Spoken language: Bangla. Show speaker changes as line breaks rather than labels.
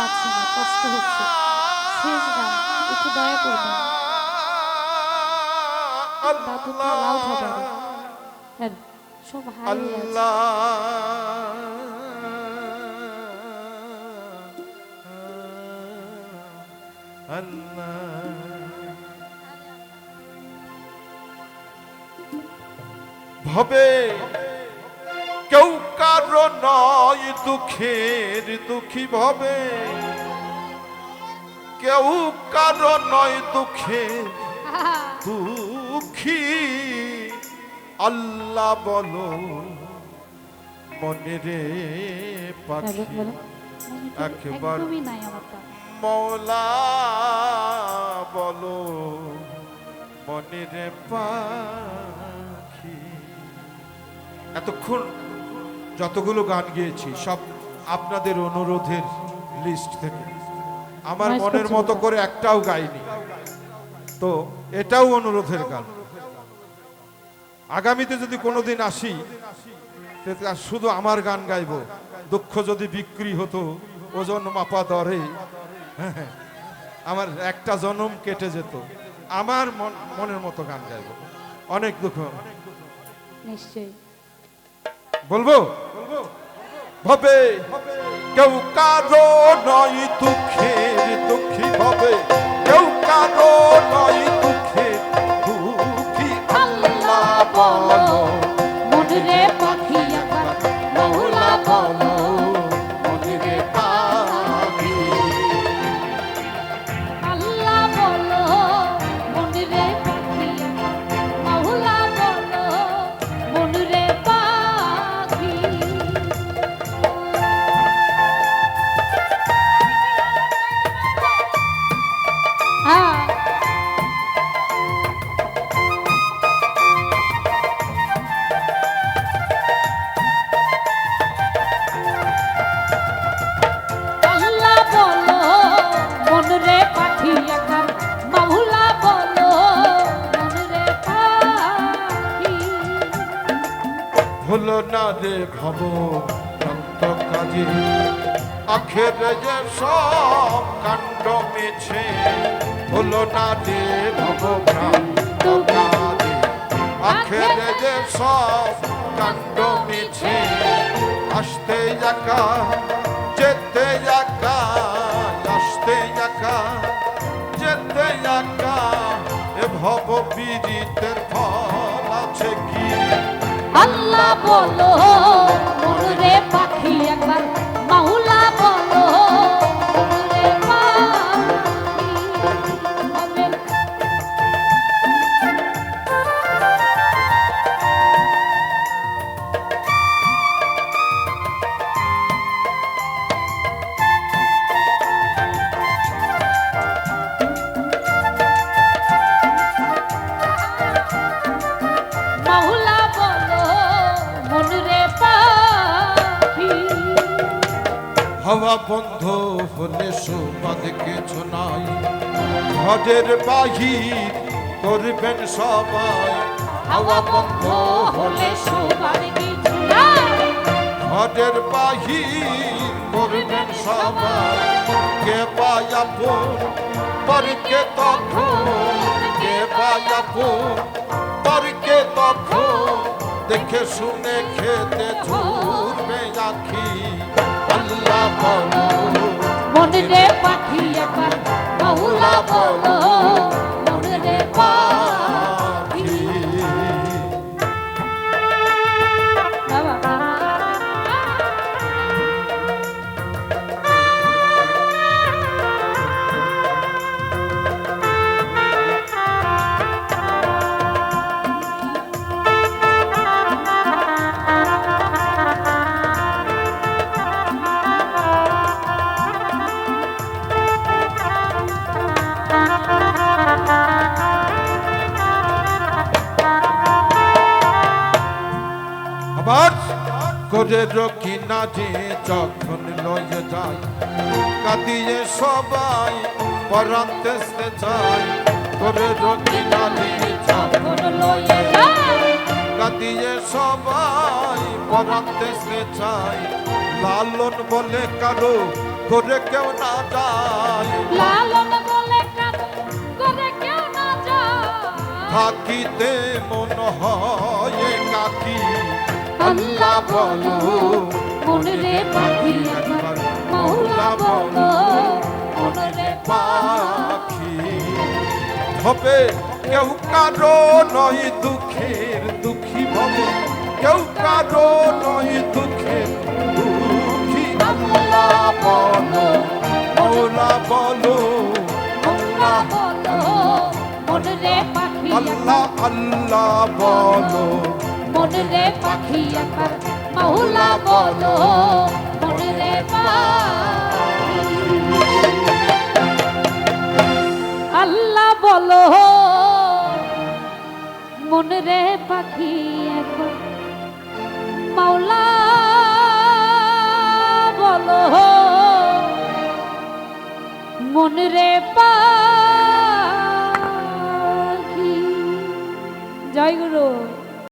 পাচ্ছি না কষ্ট হচ্ছে। শেষ গান একটু দয়া করবেন। হ্যাঁ
ভবে। কেউ কারও নয় দুঃখের দুঃখী ভবে। কেউ কারও নয় দুঃখে দুঃখী। আল্লাহ বলো মনে রে
হ্যাঁ,
পাখি
বলো।
একবার মৌলা বলো মনে রে পাখি। এতক্ষণ যতগুলো গান গেয়েছি সব আপনাদের অনুরোধের লিস্ট থেকে। আমার মনের মতো করে একটাও গাইনি। তো এটাও অনুরোধের গান। আগামীতে যদি কোনোদিন আসি শুধু আমার গান গাইবো। দুঃখ যদি বিক্রি হতো ওজন মাপা দরে। হ্যাঁ, আমার একটা জনম কেটে যেত। আমার মন- মনের মতো গান গাইবো। অনেক দুঃখ।
নিশ্চয়ই।
বলব? ভাবে কেউ কারও নয় দুঃখের হলো না রে ভব ভ্রান্ত কাজে। আখের যে সব কাণ্ড মেছে, হলো না রে ভব ভ্রান্ত কাজে। আখের যে সব কাণ্ড মেছে, আসতে একা, যেতে একা, আসতে একা, যেতে একা, এ ভব পীড়িতের ফল।
আল্লাহ বলো মনরে পাখি একবার
হাওয়া বন্ধ হলে সুবাদ কিছু নাই। ঘরের বাহির করবেন সবাই, হাওয়া বন্ধ হলে
শোবার কিছু নাই।
ঘরের বাহির করবেন সবাই, কে পায়াপুর পরকে তখন, কে পায়াপুর পরকে তখন, দেখে শুনে খেতে ঝুরবে আখি।
পাখি একবার মাহুলা বলো
করে রকি না যে যখন লয়ে যায়। কাঁদিয়ে সবাই পরান্তে যায়। করে রকি না যে যখন
লয়ে যায়।
কাঁদিয়ে সবাই পরান্তে চায় লালন বলে কারও করে কেউ না যায়।
লালন বলে করে কেউ না যায়।
থাকিতে মন হয় কাকি আল্লাহ বলো
মনে রে পাখি একবার মৌলা বলো মনে রে
পাখি। হবে কেউ কারও নয় দুঃখের দুঃখী ভব কেউ কারও নয় দুঃখের দুঃখী আল্লাহ বলো মৌলা বলো
মৌলা বলো মনে পাখি।
আল্লাহ আল্লাহ বলো
মনে রে পাখি একবার মহুলা বলো মনরে আল্লাহ বলো মনরে পাখি একবার মাওলা